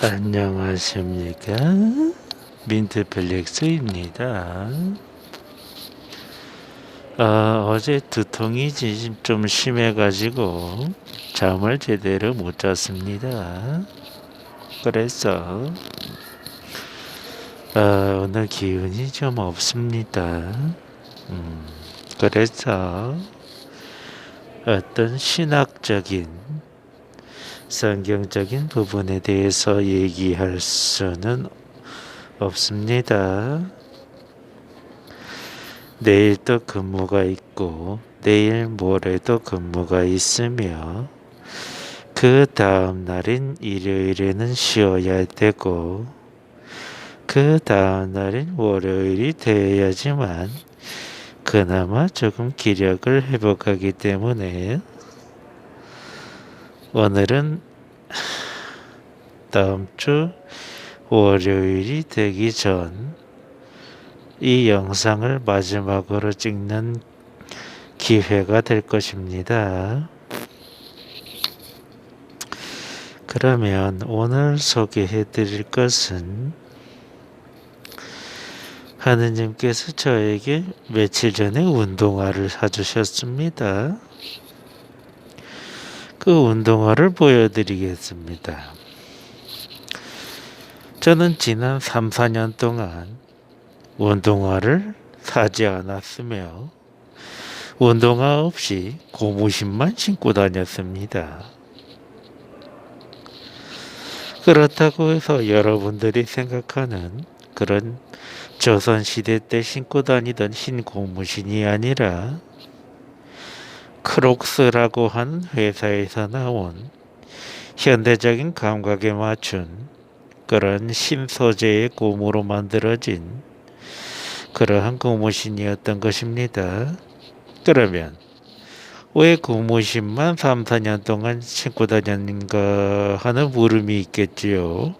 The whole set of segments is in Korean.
안녕하십니까? 민트펠릭스입니다. 아, 어제 두통이 지- 좀 심해가지고 잠을 제대로 못 잤습니다. 그래서 아, 오늘 기운이 좀 없습니다. 음, 그래서 어떤 신학적인 성경적인 부분에 대해서 얘기할 수는 없습니다. 내일 또 근무가 있고 내일 모레도 근무가 있으며 그 다음 날인 일요일에는 쉬어야 되고 그 다음 날인 월요일이 되어야지만 그나마 조금 기력을 회복하기 때문에 오늘은 다음 주 월요일이 되기 전 이 영상을 마지막으로 찍는 기회가 될 것입니다. 그러면 오늘 소개해 드릴 것은 하느님께서 저에게 며칠 전에 운동화를 사주셨습니다. 그 운동화를 보여드리겠습니다. 저는 지난 3, 4년 동안 운동화를 사지 않았으며 운동화 없이 고무신만 신고 다녔습니다. 그렇다고 해서 여러분들이 생각하는 그런 조선시대 때 신고 다니던 흰 고무신이 아니라 크록스라고 하는 회사에서 나온 현대적인 감각에 맞춘 그런 신소재의 고무로 만들어진 그러한 고무신이었던 것입니다. 그러면 왜 고무신만 3, 4년 동안 신고 다녔는가 하는 물음이 있겠지요.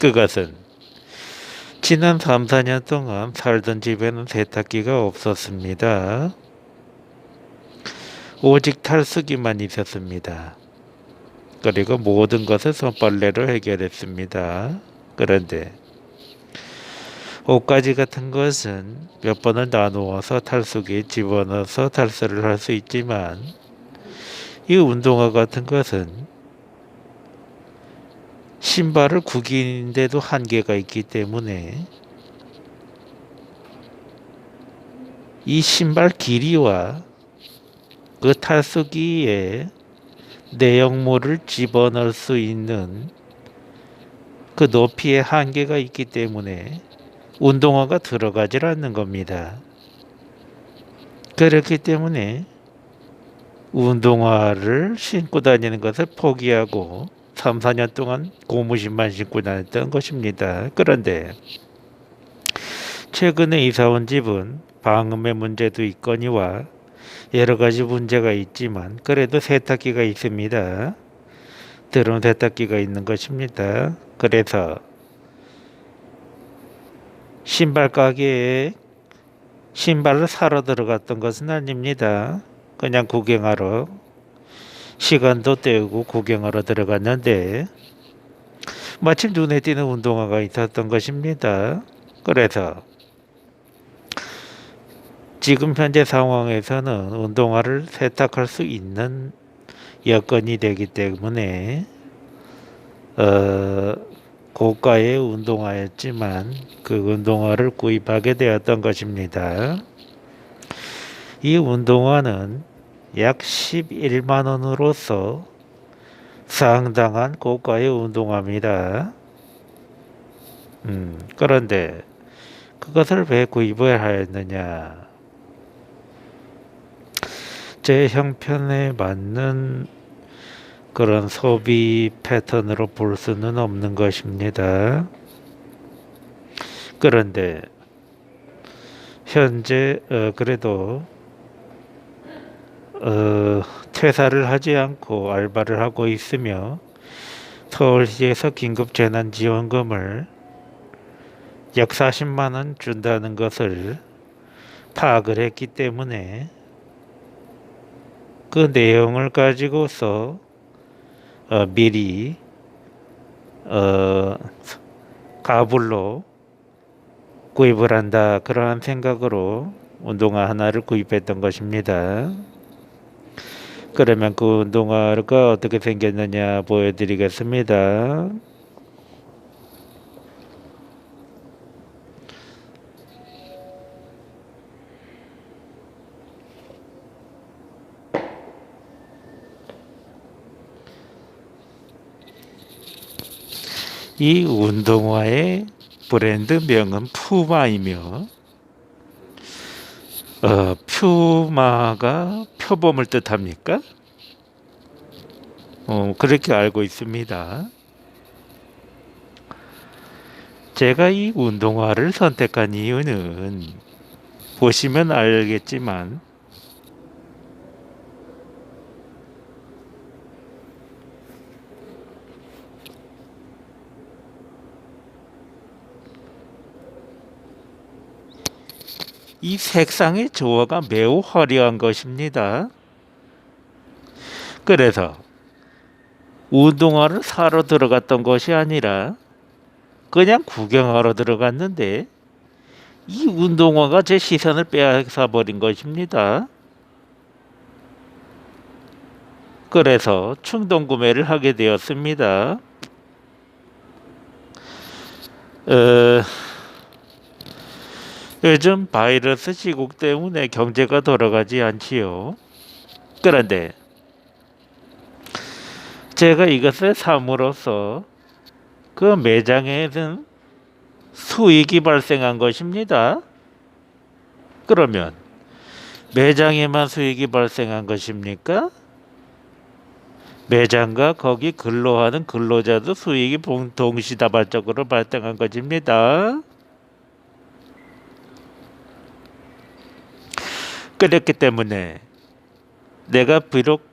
그것은 지난 3, 4년 동안 살던 집에는 세탁기가 없었습니다. 오직 탈수기만 있었습니다. 그리고 모든 것을 손빨래로 해결했습니다. 그런데 옷가지 같은 것은 몇 번을 나누어서 탈수기에 집어넣어서 탈수를 할 수 있지만 이 운동화 같은 것은 신발을 구기는데도 한계가 있기 때문에 이 신발 길이와 그 탈수기에 내용물을 집어넣을 수 있는 그 높이의 한계가 있기 때문에 운동화가 들어가질 않는 겁니다. 그렇기 때문에 운동화를 신고 다니는 것을 포기하고 3, 4년 동안 고무신만 신고 다녔던 것입니다. 그런데 최근에 이사 온 집은 방음의 문제도 있거니와 여러 가지 문제가 있지만 그래도 세탁기가 있습니다. 드론 세탁기가 있는 것입니다. 그래서 신발 가게에 신발을 사러 들어갔던 것은 아닙니다. 그냥 구경하러 시간도 때우고 구경하러 들어갔는데 마침 눈에 띄는 운동화가 있었던 것입니다. 그래서 지금 현재 상황에서는 운동화를 세탁할 수 있는 여건이 되기 때문에 어, 고가의 운동화였지만 그 운동화를 구입하게 되었던 것입니다. 이 운동화는 약 11만 원으로서 상당한 고가의 운동화입니다. 음, 그런데 그것을 왜 구입을 하였느냐? 제 형편에 맞는 그런 소비 패턴으로 볼 수는 없는 것입니다. 그런데 현재 어, 그래도 어, 퇴사를 하지 않고 알바를 하고 있으며 서울시에서 긴급 재난 지원금을 약 40만 원 준다는 것을 파악을 했기 때문에 그 내용을 가지고서 어, 미리 어, 가불로 구입을 한다 그러한 생각으로 운동화 하나를 구입했던 것입니다. 그러면 그 운동화가 어떻게 생겼느냐 보여드리겠습니다. 이 운동화의 브랜드 명은 푸마이며 어, 퓨마가 표범을 뜻합니까? 어, 그렇게 알고 있습니다. 제가 이 운동화를 선택한 이유는 보시면 알겠지만 이 색상의 조화가 매우 화려한 것입니다. 그래서 운동화를 사러 들어갔던 것이 아니라 그냥 구경하러 들어갔는데 이 운동화가 제 시선을 빼앗아 버린 것입니다. 그래서 충동 구매를 하게 되었습니다. 어, 요즘 바이러스 시국 때문에 경제가 돌아가지 않지요. 그런데 제가 이것을 삼으로써 그 매장에는 수익이 발생한 것입니다. 그러면 매장에만 수익이 발생한 것입니까? 매장과 거기 근로하는 근로자도 수익이 동시다발적으로 발생한 것입니다. 그랬기 때문에 내가 비록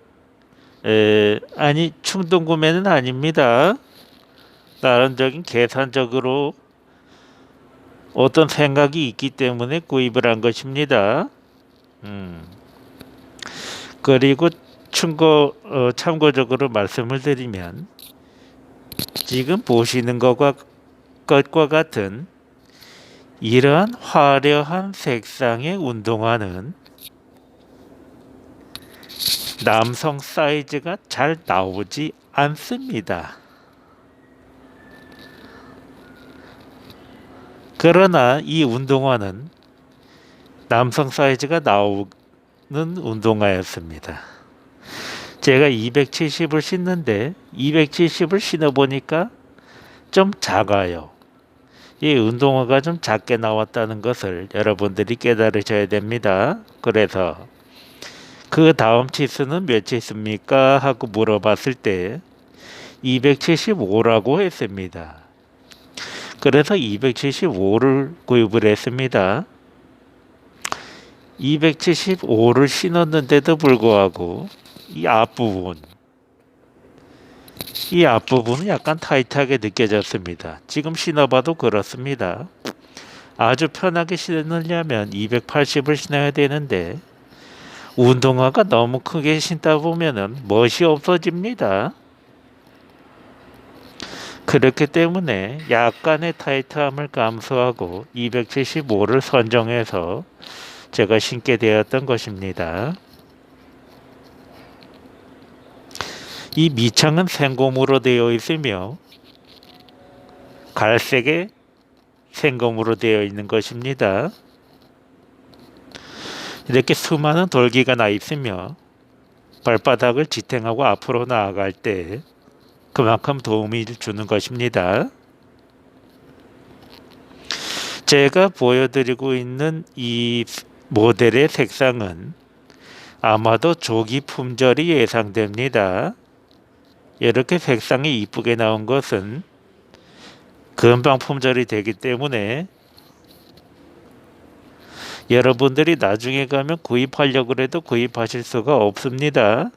에, 아니 충동 구매는 아닙니다. 나름적인 계산적으로 어떤 생각이 있기 때문에 구입을 한 것입니다. 음. 그리고 충고 어, 참고적으로 말씀을 드리면 지금 보시는 것과 것과 같은 이러한 화려한 색상의 운동화는 남성 사이즈가 잘 나오지 않습니다. 그러나 이 운동화는 남성 사이즈가 나오는 운동화였습니다. 제가 270을 신는데 270을 신어 보니까 좀 작아요. 이 운동화가 좀 작게 나왔다는 것을 여러분들이 깨달으셔야 됩니다. 그래서 그 다음 치수는 몇 치수입니까? 하고 물어봤을 때 275라고 했습니다. 그래서 275를 구입을 했습니다. 275를 신었는데도 불구하고 이 앞부분 이 앞부분은 약간 타이트하게 느껴졌습니다. 지금 신어봐도 그렇습니다. 아주 편하게 신으려면 280을 신어야 되는데 운동화가 너무 크게 신다 보면은 멋이 없어집니다. 그렇기 때문에 약간의 타이트함을 감수하고 275를 선정해서 제가 신게 되었던 것입니다. 이 미창은 생곰으로 되어 있으며 갈색의 생곰으로 되어 있는 것입니다. 이렇게 수많은 돌기가 나 있으며 발바닥을 지탱하고 앞으로 나아갈 때 그만큼 도움이 주는 것입니다. 제가 보여드리고 있는 이 모델의 색상은 아마도 조기 품절이 예상됩니다. 이렇게 색상이 이쁘게 나온 것은 금방 품절이 되기 때문에 여러분들이 나중에 가면 구입하려고 해도 구입하실 수가 없습니다.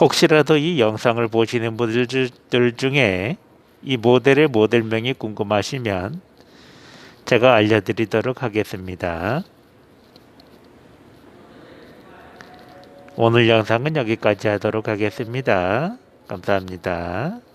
혹시라도 이 영상을 보시는 분들 중에 이 모델의 모델명이 궁금하시면 제가 알려드리도록 하겠습니다. 오늘 영상은 여기까지 하도록 하겠습니다. 감사합니다.